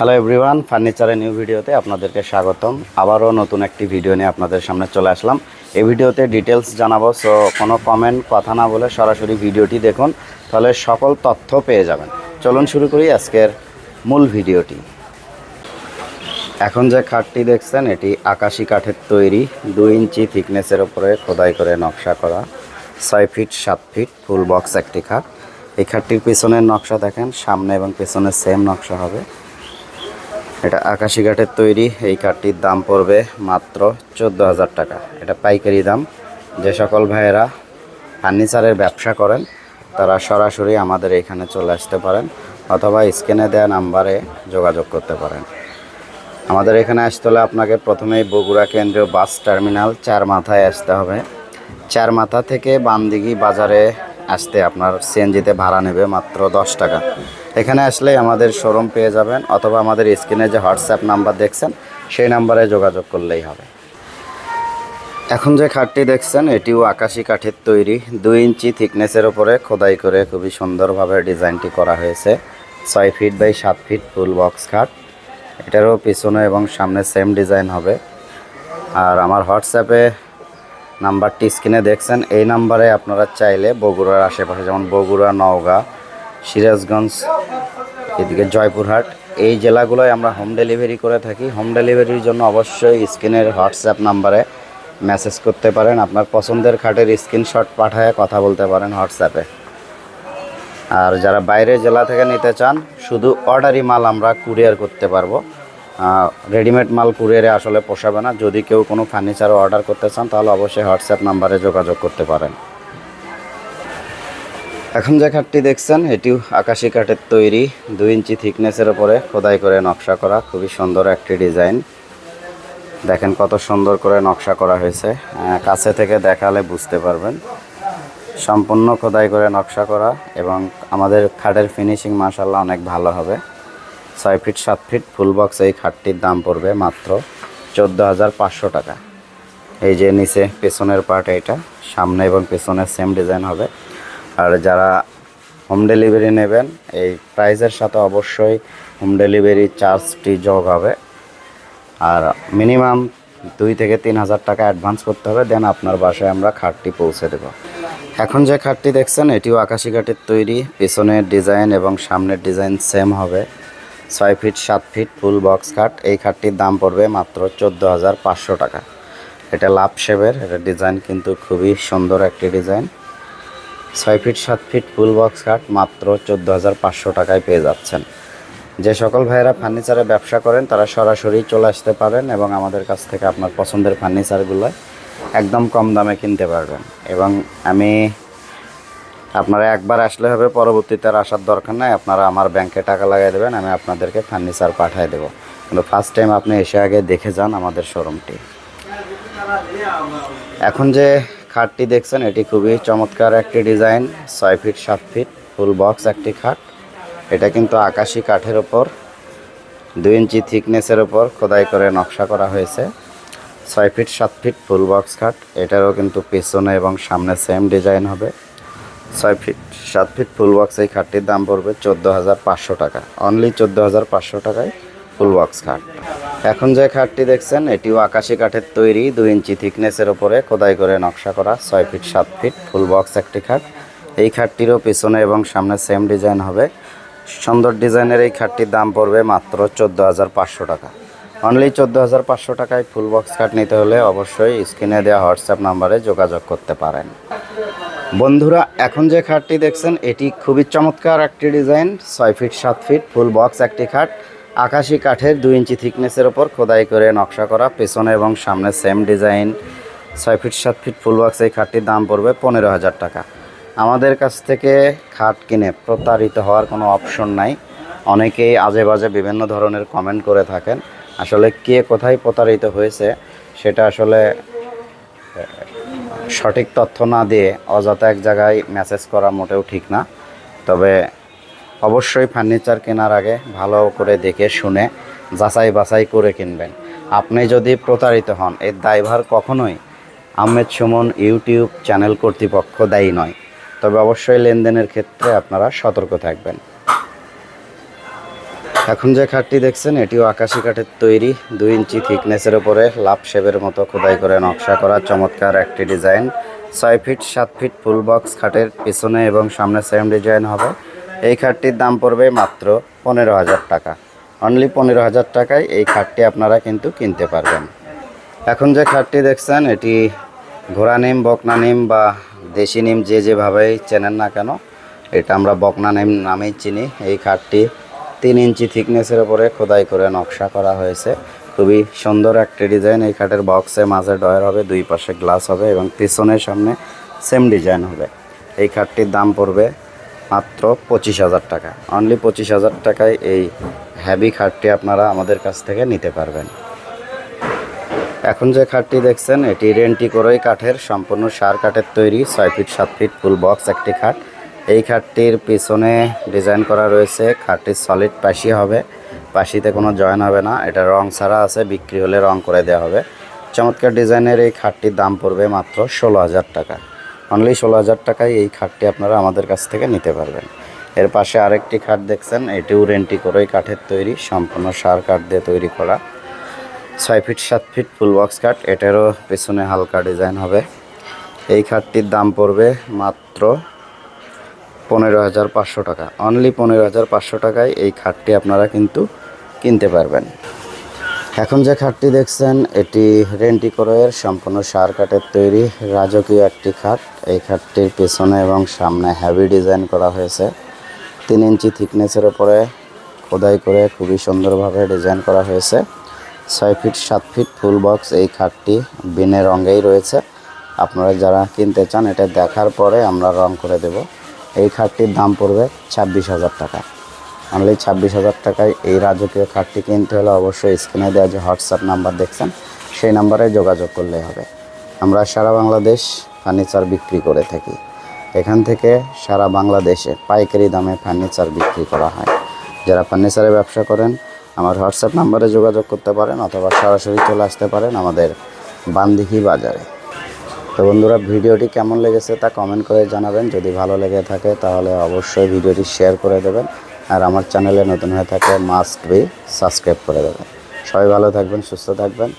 Hello everyone ফার্নিচারের new ভিডিওতে আপনাদেরকে স্বাগতম। আবারও নতুন একটি ভিডিও নিয়ে আপনাদের সামনে চলে আসলাম। এই ভিডিওতে ডিটেলস জানাব সো কোনো কমেন্ট কথা না বলে সরাসরি ভিডিওটি দেখুন, তাহলে সকল তথ্য পেয়ে যাবেন। চলুন শুরু করি আজকের মূল ভিডিওটি এখন যে খাটটি দেখছেন, এটি আকাশি কাঠের তৈরি, দুই ইঞ্চি থিকনেসের ওপরে খোদাই করে নকশা করা, ছয় ফিট সাত ফিট ফুল বক্স একটি খাট। এই খাটটির পেছনের নকশা দেখেন, সামনে এবং পেছনে সেম নকশা হবে। এটা আকাশি কাঠের তৈরি। এই কাঠটির দাম পড়বে মাত্র চোদ্দ হাজার টাকা। এটা পাইকারি দাম। যে সকল ভাইয়েরা ফার্নিচারের ব্যবসা করেন, তারা সরাসরি আমাদের এখানে চলে আসতে পারেন অথবা স্ক্রিনে দেওয়া নাম্বারে যোগাযোগ করতে পারেন। আমাদের এখানে আসতে হলে আপনাকে প্রথমেই বগুড়া কেন্দ্রীয় বাস টার্মিনাল চার মাথায় আসতে হবে। চার মাথা থেকে বামদিঘি বাজারে আসতে আপনার সিএনজিতে ভাড়া নেবে মাত্র দশ টাকা। এখানে আসলে আমাদের শোরুম পেয়ে যাবেন, অথবা আমাদের স্ক্রিনে যে হোয়াটসঅ্যাপ নাম্বার দেখছেন, সেই নাম্বারে যোগাযোগ করলেই হবে। এখন যে খাটটি দেখছেন, এটিও আকাশি কাঠের তৈরি। দুই ইঞ্চি থিকনেসের ওপরে খোদাই করে খুবই সুন্দরভাবে ডিজাইনটি করা হয়েছে। ছয় ফিট বাই সাত ফিট ফুল বক্স খাট। এটারও পিছনে এবং সামনে সেম ডিজাইন হবে। আর আমার হোয়াটসঅ্যাপে নাম্বারটি স্ক্রিনে দেখছেন, এই নাম্বারে আপনারা চাইলে বগুড়ার আশেপাশে, যেমন বগুড়া, নওগাঁ সিরাজগঞ্জ, এদিকে জয়পুরহাট। এই জেলাগুলোয় আমরা হোম ডেলিভারি করে থাকি। হোম ডেলিভারির জন্য অবশ্যই স্ক্রিনের হোয়াটসঅ্যাপ নাম্বারে মেসেজ করতে পারেন। আপনার পছন্দের খাটের স্ক্রিনশট পাঠায় কথা বলতে পারেন হোয়াটসঅ্যাপে আর যারা বাইরে জেলা থেকে নিতে চান, শুধু অর্ডারি মাল আমরা কুরিয়ার করতে পারব। রেডিমেড মাল কুরিয়ারে আসলে পোষাবে না। যদি কেউ কোনো ফার্নিচার অর্ডার করতে চান, তাহলে অবশ্যই হোয়াটসঅ্যাপ নাম্বারে যোগাযোগ করতে পারেন। এখন যে খাটটি দেখছেন, এটিও আকাশি কাঠের তৈরি, দুই ইঞ্চি থিকনেসের ওপরে খোদাই করে নকশা করা, খুবই সুন্দর একটি ডিজাইন। দেখেন কত সুন্দর করে নকশা করা হয়েছে। কাছে থেকে দেখালে বুঝতে পারবেন। সম্পূর্ণ খোদাই করে নকশা করা এবং আমাদের খাটের ফিনিশিং মাসাল্লাহ অনেক ভালো হবে। ছয় ফিট, সাত ফিট ফুল বক্স এই খাটটির দাম পড়বে মাত্র চোদ্দ হাজার পাঁচশো টাকা। এই যে নিচে পেছনের পার্ট এইটা, সামনে এবং পেছনে সেম ডিজাইন হবে। আর যারা হোম ডেলিভারি নেবেন, এই প্রাইসের সাথে অবশ্যই হোম ডেলিভারি চার্জটি যোগ হবে। আর মিনিমাম দুই থেকে তিন হাজার টাকা অ্যাডভান্স করতে হবে দেন আপনার বাসায় আমরা খাটটি পৌঁছে দেব। এখন যে খাটটি দেখছেন, এটিও আকাশি কাঠের তৈরি। পেছনের ডিজাইন এবং সামনের ডিজাইন সেম হবে। ছয় ফিট সাত ফিট ফুল বক্স খাট। এই খাটটির দাম পড়বে মাত্র চোদ্দ হাজার পাঁচশো টাকা। এটা লাভ শেপের, এটা ডিজাইন কিন্তু খুবই সুন্দর একটি ডিজাইন ছয় ফিট, সাত ফিট ফুল বক্স খাট মাত্র চোদ্দ হাজার পাঁচশো টাকায় পেয়ে যাচ্ছেন। যে সকল ভাইয়েরা ফার্নিচারে ব্যবসা করেন, তারা সরাসরি চলে আসতে পারেন এবং আমাদের কাছ থেকে আপনার পছন্দের ফার্নিচারগুলো একদম কম দামে কিনতে পারবেন। এবং আমি, আপনারা একবার আসলে হবে, পরবর্তীতে আর আসার দরকার নাই, আপনারা আমার ব্যাংকে টাকা লাগিয়ে দেবেন, আমি আপনাদেরকে ফার্নিচার পাঠিয়ে দেবো। কিন্তু ফার্স্ট টাইম আপনি এসে আগে দেখে যান আমাদের শোরুমটি এখন যে খাটটি দেখছেন, এটি খুবই চমৎকার একটি ডিজাইন, ছয় ফিট, সাত ফিট, ফুল বক্স একটি খাট। এটা কিন্তু আকাশি কাঠের ওপর দুই ইঞ্চি থিকনেসের ওপর খোদাই করে নকশা করা হয়েছে। ছয় ফিট, সাত ফিট ফুল বক্স খাট, এটারও কিন্তু পেছনে এবং সামনে সেম ডিজাইন হবে। ছয় ফিট, সাত ফিট ফুল বক্স এই খাটটির দাম পড়বে চোদ্দ হাজার পাঁচশো টাকা। অনলি চোদ্দ হাজার পাঁচশো টাকায় ফুল বক্স খাট। এখন যে খাটটি দেখছেন, এটিও আকাশি কাঠের তৈরি, দুই ইঞ্চি থিকনেসের ওপরে খোদাই করে নকশা করা, ছয় ফিট, সাত ফিট, ফুল বক্স একটি খাট। এই খাটটিরও পিছনে এবং সামনে সেম ডিজাইন হবে। সুন্দর ডিজাইনের এই খাটটির দাম পড়বে মাত্র চোদ্দ হাজার পাঁচশো টাকা। অনলি চোদ্দ হাজার পাঁচশো টাকায় ফুল বক্স খাট নিতে হলে অবশ্যই স্ক্রিনে দেওয়া হোয়াটসঅ্যাপ নাম্বারে যোগাযোগ করতে পারেন। বন্ধুরা, এখন যে খাটটি দেখছেন, এটি খুবই চমৎকার একটি ডিজাইন, ছয় ফিট, সাত ফিট, ফুল বক্স একটি খাট। আকাশি কাঠের দুই ইঞ্চি থিকনেসের ওপর খোদাই করে নকশা করা, পেছনে এবং সামনে সেম ডিজাইন ছয় ফিট সাত ফিট ফুল বক্স এই খাটটির দাম পড়বে পনেরো হাজার টাকা। আমাদের কাছ থেকে খাট কিনে প্রতারিত হওয়ার কোনো অপশন নাই। অনেকেই আজে বাজে বিভিন্ন ধরনের কমেন্ট করে থাকেন, আসলে কে কোথায় প্রতারিত হয়েছে সেটা আসলে, সঠিক তথ্য না দিয়ে অযথা এক জায়গায় মেসেজ করা মোটেও ঠিক না। তবে অবশ্যই ফার্নিচার কেনার আগে ভালো করে দেখে শুনে যাচাই বাছাই করে কিনবেন। আপনি যদি প্রতারিত হন, এর দায়ভার কখনোই আহমেদ সুমন ইউটিউব চ্যানেল কর্তৃপক্ষ দায়ী নয়। তবে অবশ্যই লেনদেনের ক্ষেত্রে আপনারা সতর্ক থাকবেন। এখন যে খাটটি দেখছেন, এটিও আকাশি কাঠের তৈরি, দুই ইঞ্চি থিকনেসের উপরে লাভ শেপের মতো খোদাই করে নকশা করা চমৎকার একটি ডিজাইন। ছয় ফিট, সাত ফিট ফুল বক্স খাটের পিছনে এবং সামনে সেম ডিজাইন হবে। এই খাটটির দাম পড়বে মাত্র পনেরো হাজার টাকা। অনলি পনেরো হাজার টাকায় এই খাটটি আপনারা কিন্তু কিনতে পারবেন। এখন যে খাটটি দেখছেন, এটি ঘোড়া নিম, বকনা নিম বা দেশি নিম যে যেভাবেই চেনেন না কেন, এটা আমরা বকনা নিম নামেই চিনি। এই খাটটি তিন ইঞ্চি থিকনেসের ওপরে খোদাই করে নকশা করা হয়েছে। খুবই সুন্দর একটি ডিজাইন। এই খাটের বক্সে মাঝে ডয়ার হবে, দুই পাশে গ্লাস হবে এবং পিছনের সামনে সেম ডিজাইন হবে। এই খাটটির দাম পড়বে মাত্র পঁচিশ হাজার টাকা। অনলি পঁচিশ হাজার টাকায় এই হ্যাভি খাটটি আপনারা আমাদের কাছ থেকে নিতে পারবেন। এখন যে খাটটি দেখছেন, এটি রেন্টি করেই কাঠের, সম্পূর্ণ সার কাঠের তৈরি, ছয় ফিট, সাত ফিট, ফুল বক্স, একটি খাট। এই খাটটির পিছনে ডিজাইন করা রয়েছে খাটটির সলিড পাশি হবে, পাশিতে কোনো জয়েন হবে না। এটা রং ছাড়া আছে, বিক্রি হলে রং করে দেওয়া হবে। চমৎকার ডিজাইনের এই খাটটির দাম পড়বে মাত্র ষোলো হাজার টাকা। অনলি ষোলো হাজার টাকায় এই খাটটি আপনারা আমাদের কাছ থেকে নিতে পারবেন। এর পাশে আরেকটি খাট দেখছেন, এটিও রেন্টি করেই কাঠের তৈরি, সম্পূর্ণ সার কাঠ দিয়ে তৈরি করা। ছয় ফিট, সাত ফিট ফুল বক্স কাট এটারও পেছনে হালকা ডিজাইন হবে। এই খাটটির দাম পড়বে মাত্র পনেরো হাজার পাঁচশো টাকা। অনলি পনেরো হাজার পাঁচশো টাকায় এই খাটটি আপনারা কিন্তু কিনতে পারবেন। এখন যে খাটটি দেখছেন, এটি রেন্টি করের সম্পূর্ণ সার কাঠের তৈরি রাজকীয় একটি খাট। এই খাটটির পেছনে এবং সামনে হ্যাভি ডিজাইন করা হয়েছে। তিন ইঞ্চি থিকনেসের ওপরে খোদাই করে খুবই সুন্দরভাবে ডিজাইন করা হয়েছে। ছয় ফিট সাত ফিট ফুল বক্স এই খাটটি বিনে রঙেই রয়েছে। আপনারা যারা কিনতে চান, এটা দেখার পরে আমরা রং করে দেব। এই খাটটির দাম পড়বে ছাব্বিশ হাজার টাকা। অনলি ছাব্বিশ হাজার টাকায় এই রাজকীয় খাটটি কিনতে হলে অবশ্যই স্ক্রিনে দেওয়া যে হোয়াটসঅ্যাপ নাম্বার দেখছেন, সেই নাম্বারে যোগাযোগ করলেই হবে। আমরা সারা বাংলাদেশ ফার্নিচার বিক্রি করে থাকি। এখান থেকে সারা বাংলাদেশে পাইকারি দামে ফার্নিচার বিক্রি করা হয়। যারা ফার্নিচারের ব্যবসা করেন, আমার হোয়াটসঅ্যাপ নাম্বারে যোগাযোগ করতে পারেন অথবা সরাসরি চলে আসতে পারেন আমাদের বান্দিহি বাজারে। তো বন্ধুরা, ভিডিওটি কেমন লেগেছে তা কমেন্ট করে জানাবেন। যদি ভালো লেগে থাকে, তাহলে অবশ্যই ভিডিওটি শেয়ার করে দেবেন। আর আমার চ্যানেলে নতুন হয়ে থাকলে মাস্ট বি সাবস্ক্রাইব করে দেবেন। সবাই ভালো থাকবেন, সুস্থ থাকবেন।